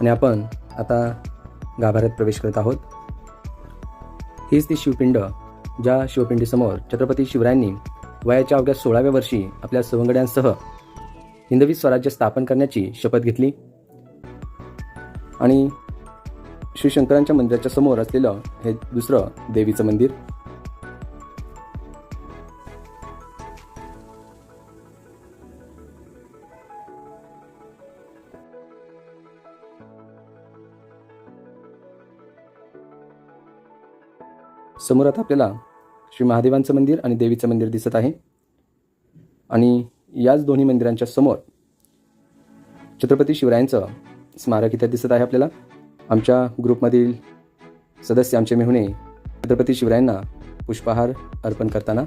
आणि आपण आता गाभाऱ्यात प्रवेश करत आहोत. हीच ती शिवपिंड ज्या शिवपिंडीसमोर छत्रपती शिवरायांनी वयाच्या अवघ्या सोळाव्या वर्षी आपल्या सवंगड्यांसह हिंदवी स्वराज्य स्थापन करण्याची शपथ घेतली. आणि श्री शंकरांच्या मंदिराच्या समोर असलेलं हे दुसरं देवीचं मंदिर. समोर आता आपल्याला श्री महादेवांचं मंदिर आणि देवीचं मंदिर दिसत आहे. आणि याच दोन्ही मंदिरांच्या समोर छत्रपती शिवरायांचं स्मारक इथे दिसत आहे आपल्याला. आमच्या ग्रुपमधील सदस्य आमचे मेहुणे छत्रपती शिवरायांना पुष्पहार अर्पण करताना